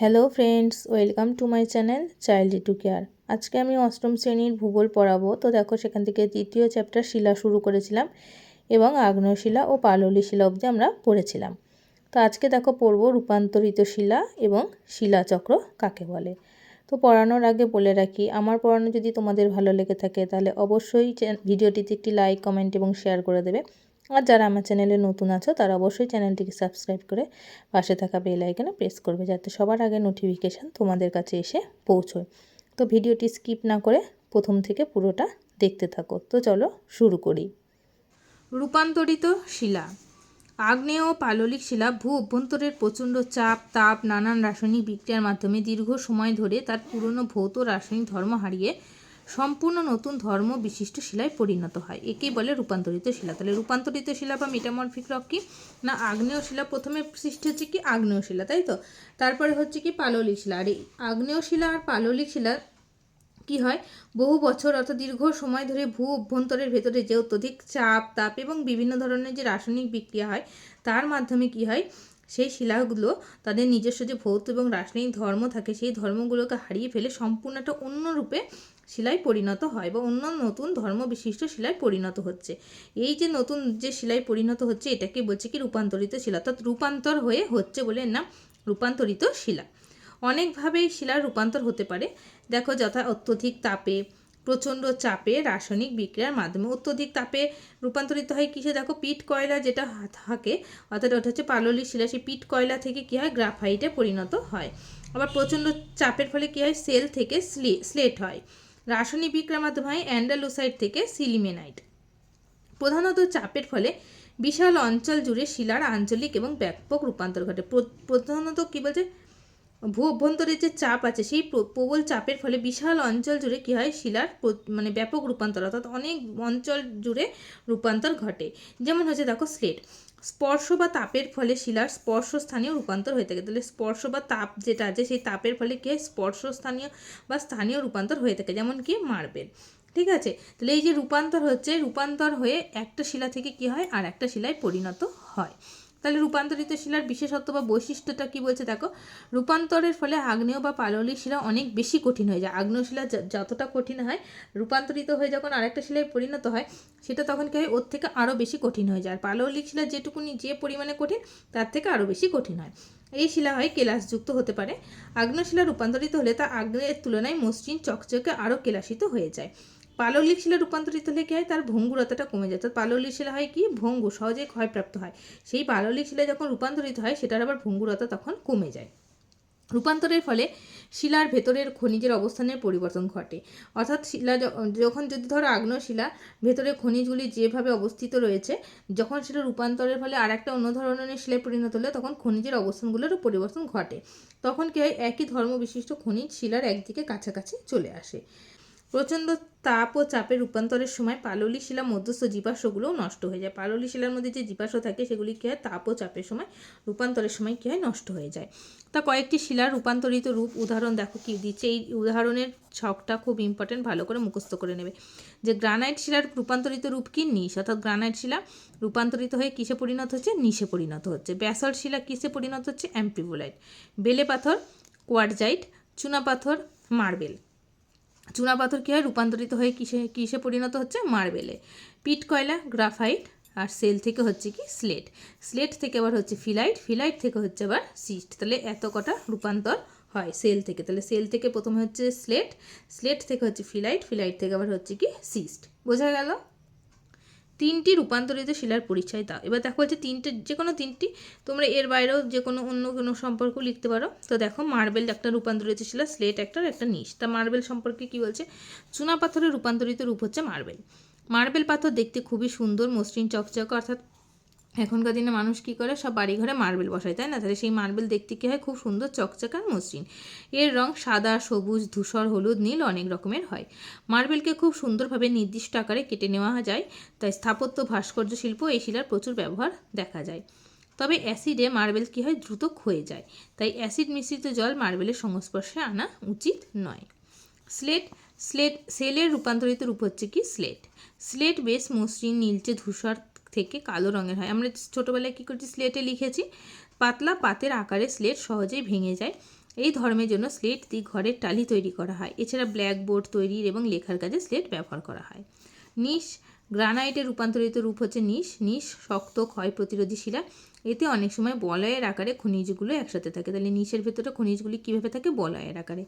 Hello friends, welcome to my channel child to care. আজকে আমি অষ্টম শ্রেণির ভূগোল পড়াবো। তো দেখো, সেখান থেকে দ্বিতীয় চ্যাপ্টার শিলা শুরু করেছিলাম এবং আগ্নেয় শিলা ও পাললি শিলা অবধি আমরা পড়েছিলাম। তো আজকে দেখো, পড়ব রূপান্তরিত শিলা এবং শিলাচক্র কাকে বলে? তো পড়ানোর আগে বলে রাখি, আমার পড়ানো যদি তোমাদের ভালো লেগে থাকে তাহলে অবশ্যই ভিডিওটিতে একটি লাইক, কমেন্ট এবং শেয়ার করে দেবে। আর যারা আমার চ্যানেলে নতুন আছো, তারা অবশ্যই চ্যানেলটিকে সাবস্ক্রাইব করে পাশে থাকা বেল আইকনে প্রেস করবে যাতে সবার আগে নোটিফিকেশান তোমাদের কাছে এসে পৌঁছয়। তো ভিডিওটি স্কিপ না করে প্রথম থেকে পুরোটা দেখতে থাকো। তো চলো শুরু করি। রূপান্তরিত শিলা। আগ্নেয় ও পাললিক শিলা ভূ অভ্যন্তরের প্রচণ্ড চাপ, তাপ, নানান রাসায়নিক বিক্রিয়ার মাধ্যমে দীর্ঘ সময় ধরে তার পুরনো ভৌত রাসায়নিক ধর্ম হারিয়ে সম্পূর্ণ নতুন ধর্ম বিশিষ্ট শিলায় পরিণত হয়। একেই বলে রূপান্তরিত শিলা। তাহলে রূপান্তরিত শিলা বা মেটামরফিক রক কি? না, আগ্নেয় শিলা প্রথমে সৃষ্টি হচ্ছে কি আগ্নেয় শিলা, তাই তো? তারপরে হচ্ছে কি পাললিক শিলা। আর এই আগ্নেয় শিলা আর পাললিক শিলা কি হয়? বহু বছর অর্থাৎ দীর্ঘ সময় ধরে ভূ অভ্যন্তরের ভেতরে যে অত্যধিক চাপ, তাপ এবং বিভিন্ন ধরনের যে রাসায়নিক বিক্রিয়া হয়, তার মাধ্যমে কি হয়? সেই শিলাগুলো তাদের নিজস্ব যে ভৌত এবং রাসায়নিক ধর্ম থাকে, সেই ধর্মগুলোকে হারিয়ে ফেলে সম্পূর্ণ একটা অন্য রূপে শিলায় পরিণত হয় বা অন্য নতুন ধর্ম বিশিষ্ট শিলায় পরিণত হচ্ছে। এই যে নতুন যে শিলায় পরিণত হচ্ছে, এটাকে বলছে কি রূপান্তরিত শিলা। অর্থাৎ রূপান্তর হয়ে হচ্ছে বলে নাম রূপান্তরিত শিলা। অনেকভাবেই শিলার রূপান্তর হতে পারে। দেখো যথা অত্যধিক তাপে, প্রচণ্ড চাপে রাসায়নিক বিক্রিয়ার মাধ্যমে অত্যধিক তাপে রূপান্তরিত হয় কিসে? দেখো পিট কয়লা যেটা থাকে, অর্থাৎ ওটা হচ্ছে পাললি শিলা, সেই পিট কয়লা থেকে কী হয়? গ্রাফাইটে পরিণত হয়। আবার প্রচণ্ড চাপের ফলে কী হয়? সেল থেকে স্লেট হয়। রাসায়নিক বিক্রিয়ার মাধ্যমে হয় অ্যান্ডালুসাইড থেকে সিলিমেনাইট। প্রধানত চাপের ফলে বিশাল অঞ্চল জুড়ে শিলার আঞ্চলিক এবং ব্যাপক রূপান্তর ঘটে। প্রধানত কী বলছে? ভূ অভ্যন্তরের যে চাপ আছে, সেই প্রবল চাপের ফলে বিশাল অঞ্চল জুড়ে কী হয়? শিলার মানে ব্যাপক রূপান্তর, অর্থাৎ অনেক অঞ্চল জুড়ে রূপান্তর ঘটে। যেমন হচ্ছে, দেখো, স্লেট। স্পর্শ বা তাপের ফলে শিলার স্পর্শস্থানীয় রূপান্তর হয়ে থাকে। তাহলে স্পর্শ বা তাপ যেটা আছে, সেই তাপের ফলে কী হয়? স্পর্শস্থানীয় বা স্থানীয় রূপান্তর হয়ে থাকে, যেমন কি মার্বেল। ঠিক আছে? তাহলে এই যে রূপান্তর হচ্ছে, রূপান্তর হয়ে একটা শিলা থেকে কি হয়? আর একটা শিলায় পরিণত হয়। তাহলে রূপান্তরিত শিলার বিশেষত্ব বা বৈশিষ্ট্যটা কি বলছে দেখো? রূপান্তরের ফলে আগ্নেয় বা পাললিক শিলা অনেক বেশি কঠিন হয়ে যায়। আগ্নেয় শিলা যতটা কঠিন হয়, রূপান্তরিত হয়ে যখন আরেকটা শিলায় পরিণত হয়, সেটা তখন কি হয়? ওর থেকে আরও বেশি কঠিন হয়ে যায়। আর পাললিক শিলা যেটুকুনি যে পরিমাণে কঠিন, তার থেকে আরও বেশি কঠিন হয়। এই শিলা হয় কেলাসযুক্ত হতে পারে। আগ্নেয় শিলা রূপান্তরিত হলে তা আগ্নেয়ের তুলনায় মসৃণ, চকচকে আরও কেলাসিত হয়ে যায়। পাললিক শিলা রূপান্তরিত হলে কী হয়? তার ভঙ্গুরতাটা কমে যায়। তো পাললিক শিলা হয় কি? ভঙ্গু সহজেই ক্ষয়প্রাপ্ত হয়। সেই পাললিক শিলা যখন রূপান্তরিত হয়, সেটার আবার ভঙ্গুরতা তখন কমে যায়। রূপান্তরের ফলে শিলার ভেতরের খনিজের অবস্থানের পরিবর্তন ঘটে। অর্থাৎ শিলা যখন যদি ধরো আগ্নেয় শিলা ভেতরে খনিজগুলি যেভাবে অবস্থিত রয়েছে, যখন সেটা রূপান্তরের ফলে আর একটা অন্য ধরনের শিলায় পরিণত হলে তখন খনিজের অবস্থানগুলোরও পরিবর্তন ঘটে। তখন কী হয়? একই ধর্ম বিশিষ্ট খনিজ শিলার একদিকে কাছাকাছি চলে আসে। প্রচণ্ড তাপ ও চাপের রূপান্তরের সময় পাললি শিলা মধ্যস্থ জীবাশ্মগুলোও নষ্ট হয়ে যায়। পাললি শিলার মধ্যে যে জীবাশ্ম থাকে, সেগুলি কী হয়? তাপ ও চাপের সময়, রূপান্তরের সময় কী হয়? নষ্ট হয়ে যায়। তা কয়েকটি শিলার রূপান্তরিত রূপ, উদাহরণ দেখো কী দিচ্ছে। এই উদাহরণের ছকটা খুব ইম্পর্টেন্ট ভালো করে মুখস্থ করে নেবে। যে গ্রানাইট শিলার রূপান্তরিত রূপ কি? নিশ। অর্থাৎ গ্রানাইট শিলা রূপান্তরিত হয়ে কিসে পরিণত হচ্ছে? নিশে পরিণত হচ্ছে। ব্যাসল্ট শিলা কিসে পরিণত হচ্ছে? অ্যাম্পিবোলাইট বেলে পাথর কোয়ারজাইট চুনা পাথর, মার্বেল। চুনাপাথর কী হয়? রূপান্তরিত হয়ে কিসে কিসে পরিণত হচ্ছে? মার্বেলে। পিট কয়লা, গ্রাফাইট আর সেল থেকে হচ্ছে কি? স্লেট। স্লেট থেকে আবার হচ্ছে ফিলাইট ফিলাইট থেকে হচ্ছে আবার সিস্ট। তাহলে এত কটা রূপান্তর হয় সেল থেকে। তাহলে সেল থেকে প্রথমে হচ্ছে স্লেট স্লেট থেকে হচ্ছে ফিলাইট ফিলাইট থেকে আবার হচ্ছে কি? সিস্ট। বোঝা গেল? তিনটি রূপান্তরিত শিলার পরিচয় দাও। এবার দেখো হচ্ছে তিনটে, যে কোনো তিনটি, তোমরা এর বাইরেও যে কোনো অন্য কোনো সম্পর্ক লিখতে পারো। তো দেখো, মার্বেল একটা রূপান্তরিত শিলা, স্লেট একটা একটা নিশ। তা মার্বেল সম্পর্কে কি বলছে? চুনা পাথরের রূপান্তরিত রূপ হচ্ছে মার্বেল। মার্বেল পাথর দেখতে খুবই সুন্দর, মসৃণ, চকচক, অর্থাৎ এখনকার দিনে মানুষ কী করে? সব বাড়ি ঘরে মার্বেল বসায়, তাই না? তাহলে সেই মার্বেল দেখতে কী হয়? খুব সুন্দর চকচকার মসৃণ। এর রং সাদা, সবুজ, ধূসর, হলুদ, নীল অনেক রকমের হয়। মার্বেলকে খুব সুন্দরভাবে নির্দিষ্ট আকারে কেটে নেওয়া যায়, তাই স্থাপত্য ভাস্কর্য শিল্প এই শিলার প্রচুর ব্যবহার দেখা যায়। তবে অ্যাসিডে মার্বেল কী হয়? দ্রুত ক্ষয়ে যায়, তাই অ্যাসিড মিশ্রিত জল মার্বেলের সংস্পর্শে আনা উচিত নয়। স্লেট স্লেট, সেলের রূপান্তরিত রূপ হচ্ছে কি? স্লেট। স্লেট বেশ মসৃণ, নীলচে ধূসর থেকে কালো রঙের হয়। আমরা ছোটোবেলায় কী করছি? স্লেটে লিখেছি, পাতলা পাতের আকারে স্লেট সহজেই ভেঙে যায়। এই ধর্মের জন্য স্লেট দিয়ে ঘরের টালি তৈরি করা হয়। এছাড়া ব্ল্যাকবোর্ড তৈরির এবং লেখার কাজে স্লেট ব্যবহার করা হয়। নিশ গ্রানাইটের রূপান্তরিত রূপ হচ্ছে নিশ। নিশ শক্ত, ক্ষয় প্রতিরোধী শিলা। এতে অনেক সময় বলয়ের আকারে খনিজগুলো একসাথে থাকে। তাহলে নিশের ভেতরে খনিজগুলি কীভাবে থাকে? বলয়ের আকারে।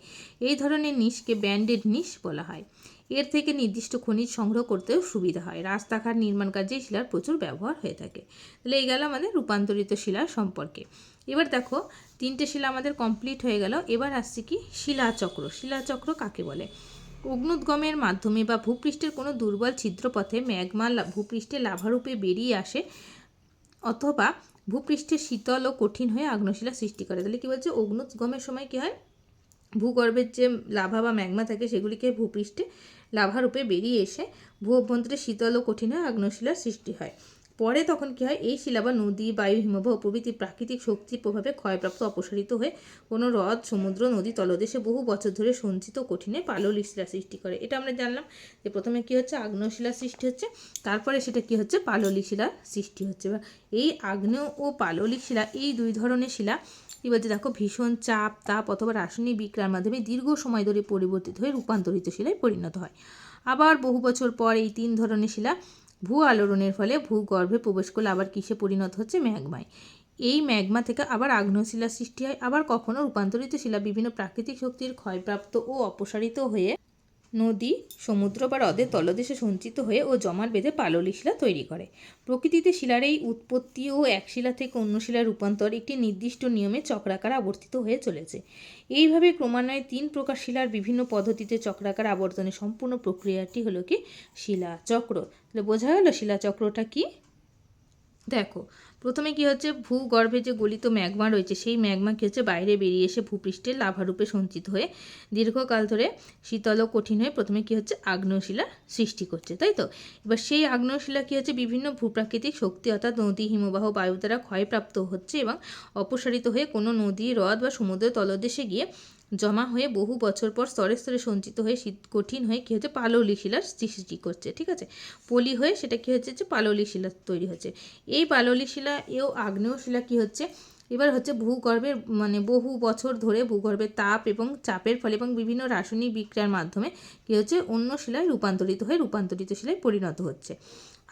এই ধরনের নিশকে ব্যান্ডেড নিশ বলা হয়। এর থেকে নির্দিষ্ট খনিজ সংগ্রহ করতেও সুবিধা হয়। রাস্তাঘাট নির্মাণ কাজে শিলার প্রচুর ব্যবহার হয়ে থাকে। তাহলে এই গেল আমাদের রূপান্তরিত শিলা সম্পর্কে। এবার দেখো, তিনটে শিলা আমাদের কমপ্লিট হয়ে গেল। এবার আসছে কি? শিলাচক্র। শিলাচক্র কাকে বলে? অগ্নুদ্গমের মাধ্যমে বা ভূপৃষ্ঠের কোনো দুর্বল ছিদ্রপথে ম্যাগমা ভূপৃষ্ঠে লাভারূপে বেরিয়ে আসে অথবা ভূপৃষ্ঠে শীতল ও কঠিন হয়ে আগ্নেয়শিলা সৃষ্টি করে। তাহলে কী বলছে? অগ্নুদ্গমের সময় কী হয়? ভূগর্ভের যে লাভা বা ম্যাগমা থাকে, সেগুলিকে ভূপৃষ্ঠে লাভারূপে বেরিয়ে এসে ভূ অভ্যন্তরে শীতল ও কঠিন আগ্নেয়শিলার সৃষ্টি হয়। পরে তখন কী হয়, এই শিলা বা নদী, বায়ু, হিমবাহ, প্রভৃতি প্রাকৃতিক শক্তির প্রভাবে ক্ষয়প্রাপ্ত, অপসারিত হয়ে কোনো হ্রদ, সমুদ্র, নদী, তলদেশে বহু বছর ধরে সঞ্চিত কঠিনে পাললিক শিলা সৃষ্টি করে। এটা আমরা জানলাম যে প্রথমে কী হচ্ছে আগ্নেয়শিলা সৃষ্টি হচ্ছে, তারপরে সেটা কী হচ্ছে, পাললিক শিলার সৃষ্টি হচ্ছে। বা এই আগ্নেয় ও পাললিক শিলা, এই দুই ধরনের শিলা কী বলছে দেখো ভীষণ চাপ, তাপ অথবা রাসায়নিক বিক্রিয়ার মাধ্যমে দীর্ঘ সময় ধরে পরিবর্তিত হয়ে রূপান্তরিত শিলায় পরিণত হয়। আবার বহু বছর পর এই তিন ধরনের শিলা ভূ আলোড়নের ফলে ভূগর্ভে প্রবেশ করলে আবার কিসে পরিণত হচ্ছে? ম্যাগমায়। এই ম্যাগমা থেকে আবার আগ্নেয়শিলা সৃষ্টি হয়, আবার কখনো রূপান্তরিত শিলা বিভিন্ন প্রাকৃতিক শক্তির ক্ষয়প্রাপ্ত ও অপসারিত হয়ে নদী, সমুদ্র বা হ্রদের তলদেশে সঞ্চিত হয়ে ও জমাট বেঁধে পাললিক শিলা তৈরি করে। প্রকৃতিতে শিলার এই উৎপত্তি ও এক শিলা থেকে অন্য শিলার রূপান্তর একটি নির্দিষ্ট নিয়মে চক্রাকার আবর্তিত হয়ে চলেছে। এইভাবে ক্রমান্বয়ে তিন প্রকার শিলার বিভিন্ন পদ্ধতিতে চক্রাকার আবর্তনের সম্পূর্ণ প্রক্রিয়াটি হলো কি? শিলা চক্র তাহলে বোঝা গেল শিলা চক্রটা কি? দেখো, প্রথমে কি হচ্ছে? ভূগর্ভে যে গলিত ম্যাগমা রয়েছে, সেই ম্যাগমা কি হচ্ছে? বাইরে বেরিয়ে এসে ভূপৃষ্ঠে লাভারূপে সঞ্চিত হয়ে দীর্ঘকাল ধরে শীতল ও কঠিন হয়ে প্রথমে কি হচ্ছে? আগ্নেয়শিলার সৃষ্টি করছে, তাই তো? এবার সেই আগ্নেয়শিলা কি হচ্ছে? বিভিন্ন ভূপ্রাকৃতিক শক্তি, অর্থাৎ নদী, হিমবাহ, বায়ু দ্বারা ক্ষয়প্রাপ্ত হচ্ছে এবং অপসারিত হয়ে কোনো নদী, হ্রদ বা সমুদ্র তলদেশে গিয়ে জমা হয়ে বহু বছর পর স্তরে স্তরে সঞ্চিত হয়ে শীত কঠিন হয়ে কী হচ্ছে? পাললি শিলার সৃষ্টি করছে, ঠিক আছে? পলি হয়ে সেটা কী হচ্ছে যে পাললি শিলা তৈরি হচ্ছে। এই পাললি শিলা, এও আগ্নেয় শিলা কী হচ্ছে? এবার হচ্ছে ভূগর্ভের মানে বহু বছর ধরে ভূগর্ভের তাপ এবং চাপের ফলে এবং বিভিন্ন রাসায়নিক বিক্রিয়ার মাধ্যমে কী হচ্ছে? অন্য শিলায় রূপান্তরিত হয়ে রূপান্তরিত শিলায় পরিণত হচ্ছে।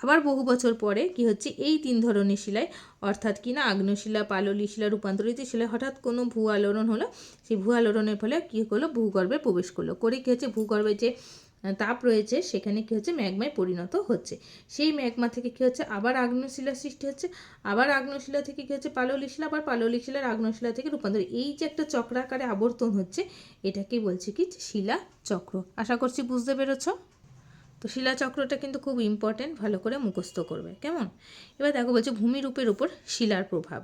আবার বহু বছর পরে কি হচ্ছে? এই তিন ধরনের শিলায়, অর্থাৎ কিনা আগ্নেয়শিলা পাললি শিলা রূপান্তরিত শিলায় হঠাৎ কোনো ভূ আলোড়ন হলো? সেই ভূ আলোড়নের ফলে কী হলো? ভূগর্ভে প্রবেশ করল। করে কী হচ্ছে? ভূগর্ভে যে তাপ রয়েছে, সেখানে কী হচ্ছে? ম্যাগমায় পরিণত হচ্ছে। সেই ম্যাগমা থেকে কী হচ্ছে? আবার আগ্নেয়শিলা সৃষ্টি হচ্ছে। আবার আগ্নেয়শিলা থেকে কী হচ্ছে? পাললিক শিলা আবার পাললিক শিলার আগ্নেয়শিলা থেকে রূপান্তর এই যে একটা চক্রাকারে আবর্তন হচ্ছে, এটাকেই বলছে কি? শিলা চক্র। আশা করছি বুঝতে পেরেছ? তো শিলাচক্রটা কিন্তু খুব ইম্পর্টেন্ট ভালো করে মুখস্থ করবে। কেমন? এবার দেখো বলছে ভূমিরূপের উপর শিলার প্রভাব।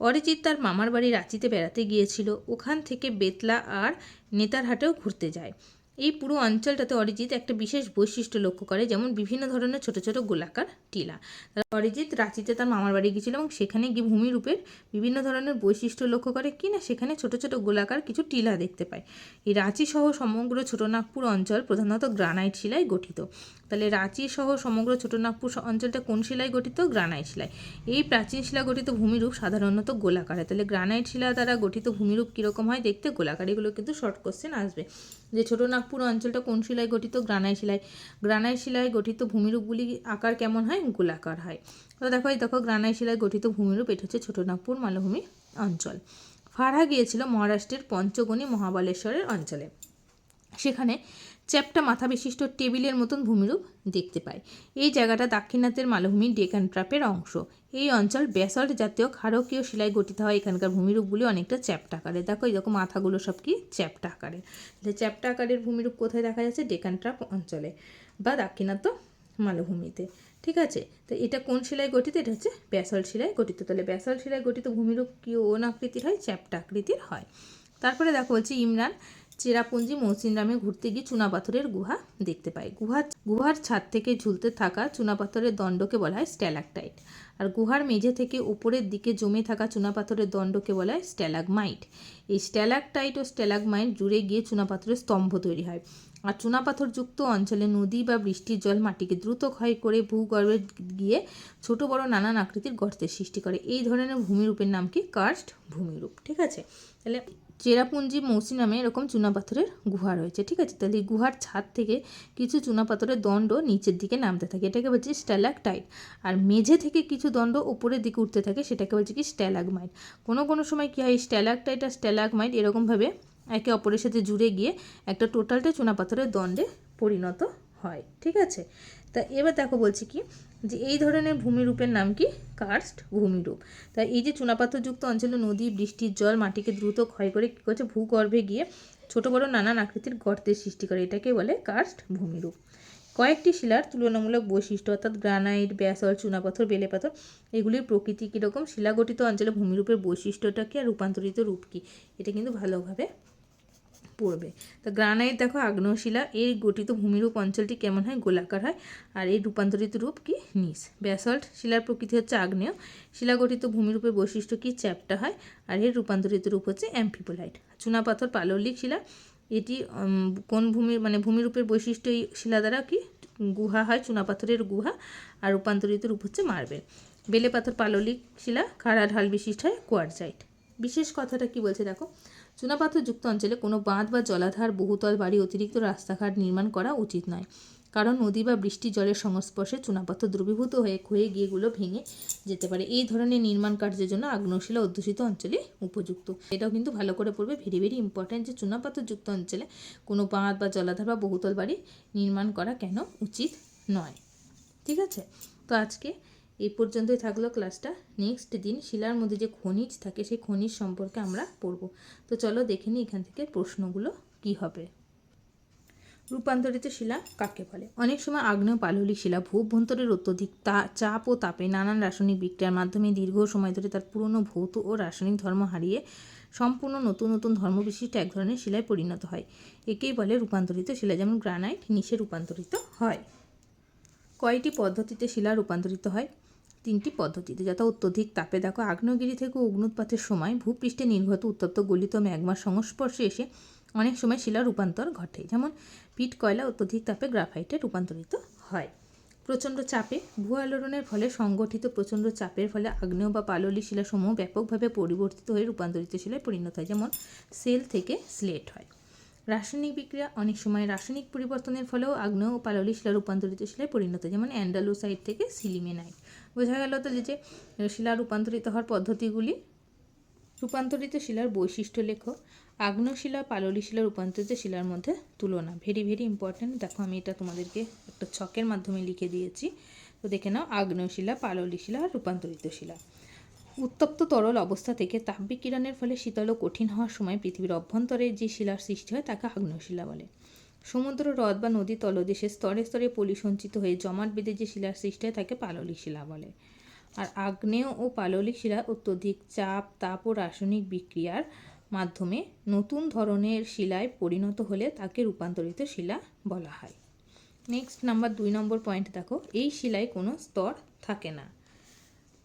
অরিজিৎ তার মামার বাড়ি রাঁচিতে বেড়াতে গিয়েছিল। ওখান থেকে বেতলা আর নেতারহাটেও ঘুরতে যায়। এই পুরো অঞ্চলটাতে অরিজিৎ একটা বিশেষ বৈশিষ্ট্য লক্ষ্য করে, যেমন বিভিন্ন ধরনের ছোট ছোট গোলাকার টিলা। অরিজিৎ রাঁচিতে তার মামার বাড়ি গিয়েছিল এবং সেখানে গিয়ে ভূমিরূপের বিভিন্ন ধরনের বৈশিষ্ট্য লক্ষ্য করে কি না সেখানে ছোট ছোট গোলাকার কিছু টিলা দেখতে পায়। এই রাঁচি সহ সমগ্র ছোটনাগপুর অঞ্চল প্রধানত গ্রানাইট শিলায় গঠিত। তাহলে রাঁচি সহ সমগ্র ছোটনাগপুর অঞ্চলটা কোন শিলায় গঠিত? গ্রানাইট শিলায়। এই প্রাচীন শিলা গঠিত ভূমিরূপ সাধারণত গোলাকার। হয় তাহলে গ্রানাইট শিলা দ্বারা গঠিত ভূমিরূপ কীরকম হয় দেখতে গোলাকার এগুলো কিন্তু শর্ট কোশ্চেন আসবে। যে ছোটনাগপুর অঞ্চলটা কোন শিলায় গঠিত? গ্রানাই শিলায়। গ্রানাই শিলায় গঠিত ভূমিরূপগুলি আকার কেমন হয়? গোলাকার হয়। তো দেখো, এই দেখো, গ্রানাই শিলায় গঠিত ভূমিরূপ, এটা হচ্ছে ছোটনাগপুর মালভূমি অঞ্চল। ফারহা গিয়েছিল মহারাষ্ট্রের পঞ্চগণী মহাবালেশ্বরের অঞ্চলে। সেখানে চ্যাপ্টা মাথা বিশিষ্ট টেবিলের মতন ভূমিরূপ দেখতে পায়। এই জায়গাটা দাক্ষিণাত্যের মালভূমি ডেকান ট্রাপের অংশ। এই অঞ্চল ব্যাসল্ট জাতীয় ক্ষারকীয় শিলায় গঠিত হয় এখানকার ভূমিরূপগুলি অনেকটা চ্যাপ্টা আকারের দেখো, এই দেখো মাথাগুলো সব কি চ্যাপ্টা আকারের তাহলে চ্যাপ্টা আকারের ভূমিরূপ কোথায় দেখা যাচ্ছে? ডেকান ট্রাপ অঞ্চলে বা দাক্ষিণাত্য মালভূমিতে। ঠিক আছে? তো এটা কোন শিলায় গঠিত? এটা হচ্ছে ব্যাসল্ট শিলায় গঠিত। তাহলে ব্যাসল্ট শিলায় গঠিত ভূমিরূপ কি ওন আকৃতির হয়? চ্যাপ্টা আকৃতির হয়। তারপরে দেখো বলছি ইমরান চেরাপুঞ্জি মৌসিনরামে ঘুরতে গিয়ে চুনাপাথরের গুহা দেখতে পায়। গুহা গুহার ছাদ থেকে ঝুলতে থাকা চুনাপাথরের দণ্ডকে বলা হয় স্ট্যালাকটাইট। আর গুহার মেঝে থেকে উপরের দিকে জমে থাকা চুনাপাথরের দণ্ডকে বলা হয় স্ট্যালাগমাইট। এই স্ট্যালাকটাইট ও স্ট্যালাগমাইট জুড়ে গিয়ে চুনাপাথরের স্তম্ভ তৈরি হয়। আর চুনাপাথরযুক্ত অঞ্চলে নদী বা বৃষ্টির জল মাটিকে দ্রুত ক্ষয় করে ভূগর্ভে গিয়ে ছোট, বড় নানান আকৃতির গর্তের সৃষ্টি করে। এই ধরনের ভূমিরূপের নাম কি? কার্স্ট ভূমিরূপ। ঠিক আছে? তাহলে চেরাপুঞ্জি মৌসি নামে এরকম চুনাপাথরের গুহা রয়েছে, ঠিক আছে? তাহলে এই গুহার ছাদ থেকে কিছু চুনাপাথরের দণ্ড নিচের দিকে নামতে থাকে, এটাকে বলছি স্ট্যালাকটাইট। আর মেঝে থেকে কিছু দণ্ড উপরের দিকে উঠতে থাকে, সেটাকে বলছে কি স্ট্যালাগমাইট। কোনো কোনো সময় কী হয় স্ট্যালাক টাইট আর স্ট্যালাগমাইট এরকমভাবে একে অপরের সাথে জুড়ে গিয়ে একটা টোটালটা চুনাপাথরের দণ্ডে পরিণত হয়, ঠিক আছে? তা এবার দেখো বলছি কি যে এই ধরনের ভূমিরূপের নাম কি? কার্স্ট ভূমিরূপ। তাই এই যে চুনাপাথরযুক্ত অঞ্চলে নদী বৃষ্টির জল, মাটিকে দ্রুত ক্ষয় করে কী করছে? ভূগর্ভে গিয়ে ছোট বড় নানান আকৃতির গর্তের সৃষ্টি করে। এটাকে বলে কার্স্ট ভূমিরূপ। কয়েকটি শিলার তুলনামূলক বৈশিষ্ট্য, অর্থাৎ গ্রানাইট, ব্যাসল্ট, চুনাপাথর বেলে পাথর এগুলির প্রকৃতি কীরকম? শিলাগঠিত অঞ্চলে ভূমিরূপের বৈশিষ্ট্যটা কি আর রূপান্তরিত রূপ কী? এটা কিন্তু ভালোভাবে পড়বে। তো গ্রানাইট দেখো আগ্নেয়শিলা এই গঠিত ভূমিরূপ অঞ্চলটি কেমন হয়? গোলাকার হয়। আর এই রূপান্তরিত রূপ কি? নিস ব্যাসল্ট, শিলার প্রকৃতি হচ্ছে আগ্নেয়। শিলা গঠিত ভূমিরূপের বৈশিষ্ট্য কি? চ্যাপ্টা হয়। আর এর রূপান্তরিত রূপ হচ্ছে অ্যাম্পিপোলাইট চুনাপাথর, পাললিক শিলা, এটি কোন ভূমি মানে ভূমিরূপের বৈশিষ্ট্য এই শিলা দ্বারা কি? গুহা হয়, চুনাপাথরের গুহা। আর রূপান্তরিত রূপ হচ্ছে মার্বেল। বেলে পাথর পাললিক শিলা, খাড়া ঢাল বিশিষ্ট হয়, কোয়ারজাইট। বিশেষ কথাটা কি বলছে দেখো? চুনাপাথরযুক্ত অঞ্চলে কোনো বাঁধ বা জলাধার, বহুতল বাড়ি, অতিরিক্ত রাস্তাঘাট নির্মাণ করা উচিত নয়। কারণ নদী বা বৃষ্টি জলের সংস্পর্শে চুনাপাথর দ্রবীভূত হয়ে ক্ষয়ে গিয়ে এগুলো ভেঙে যেতে পারে। এই ধরনের নির্মাণ কার্যের জন্য আগ্নেয়শিলা অধ্যুষিত অঞ্চলে উপযুক্ত। এটাও কিন্তু ভালো করে পড়বে। ভেরি ভেরি ইম্পর্ট্যান্ট যে চুনাপাথরযুক্ত অঞ্চলে কোনো বাঁধ বা জলাধার বা বহুতল বাড়ি নির্মাণ করা কেন উচিত নয়। ঠিক আছে? তো আজকে এই পর্যন্তই থাকল ক্লাসটা নেক্সট দিন শিলার মধ্যে যে খনিজ থাকে, সেই খনিজ সম্পর্কে আমরা পড়ব। তো চলো দেখে নিই এখান থেকে প্রশ্নগুলো কি হবে। রূপান্তরিত শিলা কাকে বলে? অনেক সময় আগ্নেয় পাললিক শিলা ভূভ্যন্তরের অত্যধিক তা, চাপ ও তাপে নানান রাসায়নিক বিক্রিয়ার মাধ্যমে দীর্ঘ সময় ধরে তার পুরনো ভৌত ও রাসায়নিক ধর্ম হারিয়ে সম্পূর্ণ নতুন নতুন ধর্মবিশিষ্ট এক ধরনের শিলায় পরিণত হয়। একেই বলে রূপান্তরিত শিলা, যেমন গ্রানাইট নিচে রূপান্তরিত হয়। কয়টি পদ্ধতিতে শিলা রূপান্তরিত হয়? তিনটি পদ্ধতিতে, যথা অত্যধিক তাপে দেখো আগ্নেয়গিরি থেকে অগ্নুৎপাতের সময় ভূপৃষ্ঠে নির্গত উত্তপ্ত গলিত ম্যাগমার সংস্পর্শে এসে অনেক সময় শিলা রূপান্তর ঘটে। যেমন পিট কয়লা অত্যধিক তাপে গ্রাফাইটে রূপান্তরিত হয়। প্রচণ্ড চাপে, ভূ আলোড়নের ফলে সংগঠিত প্রচণ্ড চাপের ফলে আগ্নেয় বা পাললিক শিলাসমূহ ব্যাপকভাবে পরিবর্তিত হয়ে রূপান্তরিত শিলায় পরিণত হয়, যেমন সেল থেকে স্লেট হয়। রাসায়নিক বিক্রিয়া, অনেক সময় রাসায়নিক পরিবর্তনের ফলেও আগ্নেয় ও পাললি শিলা রূপান্তরিত শিলায় পরিণত হয়, যেমন অ্যান্ডালোসাইট থেকে সিলিমেনাইট। বোঝা গেল তো যে শিলা রূপান্তরিত হওয়ার পদ্ধতিগুলি। রূপান্তরিত শিলার বৈশিষ্ট্য লেখো। আগ্নেয় শিলা পাললিক শিলা রূপান্তরিত শিলার মধ্যে তুলনা। ভেরি ভেরি ইম্পর্ট্যান্ট দেখো, আমি এটা তোমাদেরকে একটা ছকের মাধ্যমে লিখে দিয়েছি। তো দেখে নাও আগ্নেয় শিলা পাললিক শিলা আর রূপান্তরিত শিলা। উত্তপ্ত তরল অবস্থা থেকে তাপবিকিরণের ফলে শীতল ও কঠিন হওয়ার সময় পৃথিবীর অভ্যন্তরে যে শিলার সৃষ্টি হয়, তাকে আগ্নেয় শিলা বলে। সমুদ্র হ্রদ বা নদী তলদেশে স্তরে স্তরে পলি সঞ্চিত হয়ে জমাট বেঁধে যে শিলার সৃষ্টি হয় তাকে পাললিক শিলা বলে। আর আগ্নেয় ও পাললিক শিলা অত্যধিক চাপ, তাপ ও রাসায়নিক বিক্রিয়ার মাধ্যমে নতুন ধরনের শিলায় পরিণত হলে তাকে রূপান্তরিত শিলা বলা হয়। নেক্সট নাম্বার দুই নম্বর পয়েন্ট দেখো। এই শিলায় কোনো স্তর থাকে না।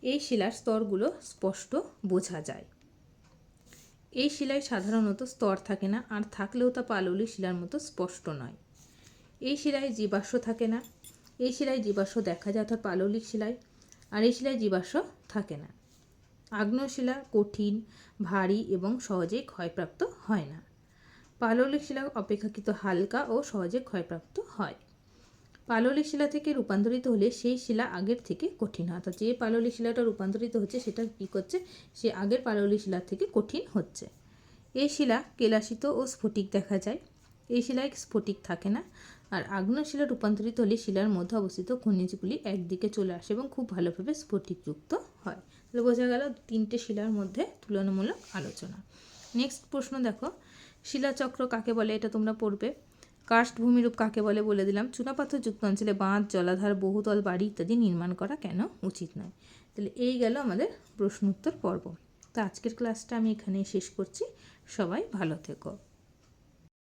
এই শিলার স্তরগুলো স্পষ্ট বোঝা যায়। এই শিলায় সাধারণত স্তর থাকে না, আর থাকলেও তা পাললিক শিলার মতো স্পষ্ট নয়। এই শিলায় জীবাশ্ম থাকে না, এই শিলায় জীবাশ্ম দেখা যায় অর্থাৎ পাললিক শিলায়, আর এই শিলায় জীবাশ্ম থাকে না। আগ্নেয় শিলা কঠিন, ভারী এবং সহজে ক্ষয়প্রাপ্ত হয় না। পাললিক শিলা অপেক্ষাকৃত হালকা ও সহজে ক্ষয়প্রাপ্ত হয়। পাললিক শিলা থেকে রূপান্তরিত হলে সেই শিলা আগের থেকে কঠিন হয়। অর্থাৎ যে পাললিক শিলাটা রূপান্তরিত হচ্ছে, সেটা কী করছে? সে আগের পাললিক শিলা থেকে কঠিন হচ্ছে। এই শিলা কেলাসিত ও স্ফটিক দেখা যায়। এই শিলায় স্ফটিক থাকে না। আর আগ্নেয় শিলা রূপান্তরিত হলে শিলার মধ্যে অবস্থিত খনিজগুলি একদিকে চলে আসে এবং খুব ভালোভাবে স্ফটিকযুক্ত হয়। তাহলে বোঝা গেল তিনটে শিলার মধ্যে তুলনামূলক আলোচনা। নেক্সট প্রশ্ন দেখো, শিলাচক্র কাকে বলে? এটা তোমরা পড়বে। কার্স্ট ভূমিরূপ কাকে বলে বলে দিলাম? চুনাপাথরযুক্ত অঞ্চলে বাঁধ, জলাধার, বহুতল বাড়ি ইত্যাদি নির্মাণ করা কেন উচিত নয়? তাহলে এই গেল আমাদের প্রশ্নোত্তর পর্ব। তো আজকের ক্লাসটা আমি এখানেই শেষ করছি। সবাই ভালো থেকো।